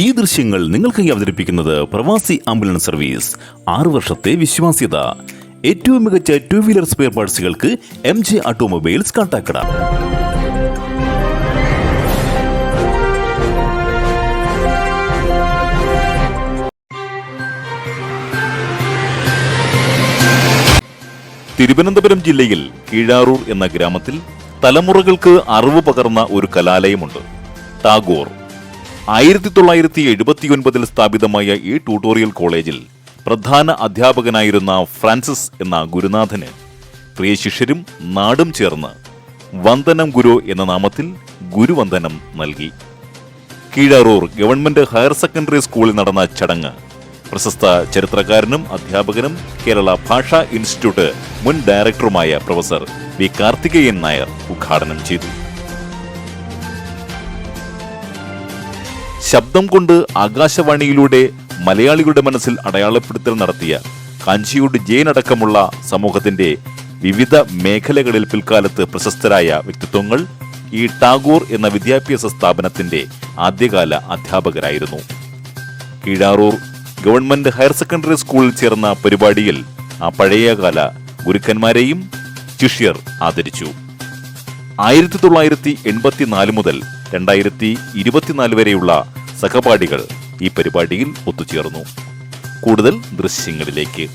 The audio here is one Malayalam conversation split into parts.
ഈ ദൃശ്യങ്ങൾ നിങ്ങൾക്കായി അവതരിപ്പിക്കുന്നത് പ്രവാസി ആംബുലൻസ് സർവീസ്. ആറു വർഷത്തെ വിശ്വാസ്യത. ഏറ്റവും മികച്ച two wheeler spare പാർട്സുകൾക്ക് M J automobiles Kattakada. Thiruvananthapuram ജില്ലയിൽ കീഴാറൂർ എന്ന ഗ്രാമത്തിൽ തലമുറകൾക്ക് അറിവ് പകർന്ന ഒരു കലാലയമുണ്ട്. ടാഗോർ. ആയിരത്തി തൊള്ളായിരത്തി എഴുപത്തിയൊൻപതിൽ സ്ഥാപിതമായ ഈ ട്യൂട്ടോറിയൽ കോളേജിൽ പ്രധാന അധ്യാപകനായിരുന്ന ഫ്രാൻസിസ് എന്ന ഗുരുനാഥന് പ്രിയ ശിഷ്യരും നാടും ചേർന്ന് വന്ദനം ഗുരു എന്ന നാമത്തിൽ ഗുരുവന്ദനം നൽകി. കീഴാറൂർ ഗവൺമെന്റ് ഹയർ സെക്കൻഡറി സ്കൂളിൽ നടന്ന ചടങ്ങ് പ്രശസ്ത ചരിത്രകാരനും അധ്യാപകനും കേരള ഭാഷാ ഇൻസ്റ്റിറ്റ്യൂട്ട് മുൻ ഡയറക്ടറുമായ പ്രൊഫസർ വി കാർത്തികേയൻ നായർ ഉദ്ഘാടനം ചെയ്തു. ശബ്ദം കൊണ്ട് ആകാശവാണിയിലൂടെ മലയാളികളുടെ മനസ്സിൽ അടയാളപ്പെടുത്തൽ നടത്തിയ കാഞ്ചിയോട് ജെയിൻ അടക്കമുള്ള സമൂഹത്തിന്റെ വിവിധ മേഖലകളിൽ പിൽക്കാലത്ത് പ്രശസ്തരായ വ്യക്തിത്വങ്ങൾ ഈ ടാഗോർ എന്ന വിദ്യാഭ്യാസ സ്ഥാപനത്തിന്റെ ആദ്യകാല അധ്യാപകരായിരുന്നു. കീഴാറൂർ ഗവൺമെന്റ് ഹയർ സെക്കൻഡറി സ്കൂളിൽ ചേർന്ന പരിപാടിയിൽ ആ പഴയകാല ഗുരുക്കന്മാരെയും ശിഷ്യർ ആദരിച്ചു. ആയിരത്തി തൊള്ളായിരത്തി എൺപത്തിനാല് മുതൽ രണ്ടായിരത്തി ഇരുപത്തിനാല് വരെയുള്ള സഹപാഠികൾ ഈ പരിപാടിയിൽ ഒത്തുചേർന്നു. കൂടുതൽ ദൃശ്യങ്ങളിലേക്ക്.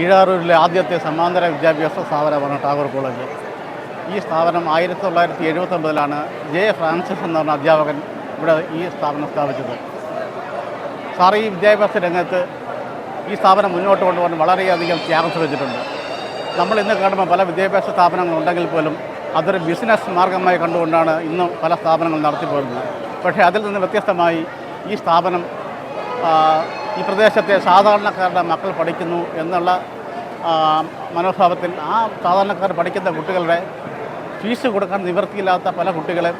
കീഴാറൂരിലെ ആദ്യത്തെ സമാന്തര വിദ്യാഭ്യാസ സ്ഥാപനമാണ് ടാഗോർ കോളേജ്. ഈ സ്ഥാപനം ആയിരത്തി തൊള്ളായിരത്തി എഴുപത്തൊമ്പതിലാണ് ജെ ഫ്രാൻസിസ് എന്ന് പറഞ്ഞ അധ്യാപകൻ ഇവിടെ ഈ സ്ഥാപനം സ്ഥാപിച്ചത്. സാർ ഈ വിദ്യാഭ്യാസ രംഗത്ത് ഈ സ്ഥാപനം മുന്നോട്ട് കൊണ്ടുപോകാൻ വളരെയധികം ത്യാഗം ശ്രമിച്ചിട്ടുണ്ട് നമ്മൾ ഇന്ന് കാണുമ്പോൾ പല വിദ്യാഭ്യാസ സ്ഥാപനങ്ങളുണ്ടെങ്കിൽ പോലും അതൊരു ബിസിനസ് മാർഗമായി കണ്ടുകൊണ്ടാണ് ഇന്ന് പല സ്ഥാപനങ്ങൾ നടത്തിപ്പോരുന്നത്. പക്ഷേ അതിൽ നിന്ന് വ്യത്യസ്തമായി ഈ സ്ഥാപനം ഈ പ്രദേശത്തെ സാധാരണക്കാരുടെ മക്കൾ പഠിക്കുന്നു എന്നുള്ള മനോഭാവത്തിൽ ആ സാധാരണക്കാർ പഠിക്കുന്ന കുട്ടികളുടെ ഫീസ് കൊടുക്കാൻ നിവൃത്തിയില്ലാത്ത പല കുട്ടികളെ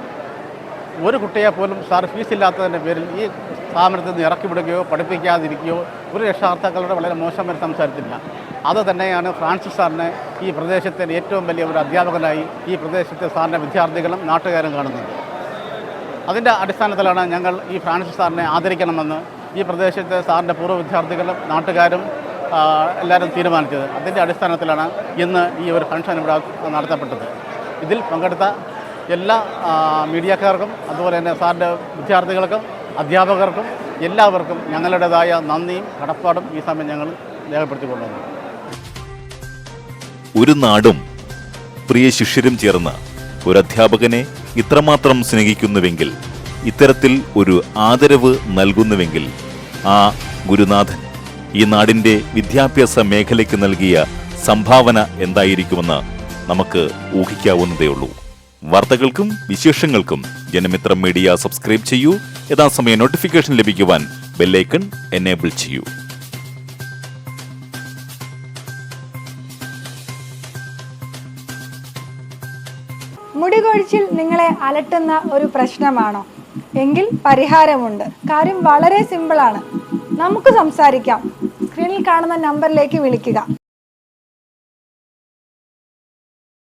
ഒരു കുട്ടിയെ പോലും സാർ ഫീസില്ലാത്തതിന്റെ പേരിൽ ഈ സ്ഥാപനത്തിൽ നിന്ന് ഇറക്കി വിടുകയോ പഠിപ്പിക്കാതിരിക്കുകയോ ഒരു രക്ഷാർത്ഥക്കളുടെ വളരെ മോശം വരെ സംസാരിച്ചില്ല അത് തന്നെയാണ് ഫ്രാൻസിസ് സാറിനെ ഈ പ്രദേശത്തെ ഏറ്റവും വലിയ ഒരു അധ്യാപകനായി ഈ പ്രദേശത്തെ സാറിന്റെ വിദ്യാർത്ഥികളും നാട്ടുകാരും കാണുന്നത്. അതിന്റെ അടിസ്ഥാനത്തിലാണ് ഞങ്ങൾ ഈ ഫ്രാൻസിസ് സാറിനെ ആദരിക്കണമെന്ന് ഈ പ്രദേശത്തെ സാറിന്റെ പൂർവ വിദ്യാർത്ഥികളും നാട്ടുകാരും എല്ലാവരും തീരുമാനിച്ചത്. അതിന്റെ അടിസ്ഥാനത്തിലാണ് ഇന്ന് ഈ ഒരു ഫംഗ്ഷൻ ഇവിടെ നടത്തപ്പെട്ടത്. ഇതിൽ പങ്കെടുത്ത എല്ലാ മീഡിയക്കാർക്കും അതുപോലെ തന്നെ സാറിന്റെ വിദ്യാർത്ഥികൾക്കും അധ്യാപകർക്കും എല്ലാവർക്കും ഞങ്ങളുടേതായ നന്ദിയും കടപ്പാടും ഈ സമയം ഞങ്ങൾ രേഖപ്പെടുത്തിക്കൊള്ളുന്നു ഒരു നാടും പ്രിയ ശിഷ്യരും ചേർന്ന് ഒരു അധ്യാപകനെ ഇത്രമാത്രം സ്നേഹിക്കുന്നുവെങ്കിൽ ഇത്തരത്തിൽ ഒരു ആദരവ് നൽകുന്നുവെങ്കിൽ ആ ഗുരുനാഥൻ ഈ നാടിന്റെ വിദ്യാഭ്യാസ മേഖലയ്ക്ക് നൽകിയ സംഭാവന എന്തായിരിക്കുമെന്ന് നമുക്ക് ഊഹിക്കാവുന്നതേയുള്ളൂ വാർത്തകൾക്കും വിശേഷങ്ങൾക്കും ജനമിത്രം മീഡിയ സബ്സ്ക്രൈബ് ചെയ്യൂ. യഥാസമയം നോട്ടിഫിക്കേഷൻ ലഭിക്കുവാൻ ബെല്ലൈക്കൺ എനേബിൾ ചെയ്യൂ. മുടി കൊഴിച്ചിൽ നിങ്ങളെ അലട്ടുന്ന ഒരു പ്രശ്നമാണോ? എങ്കിൽ പരിഹാരമുണ്ട്. കാര്യം വളരെ സിമ്പിളാണ്. നമുക്ക് സംസാരിക്കാം. സ്ക്രീനിൽ കാണുന്ന നമ്പറിലേക്ക് വിളിക്കുക.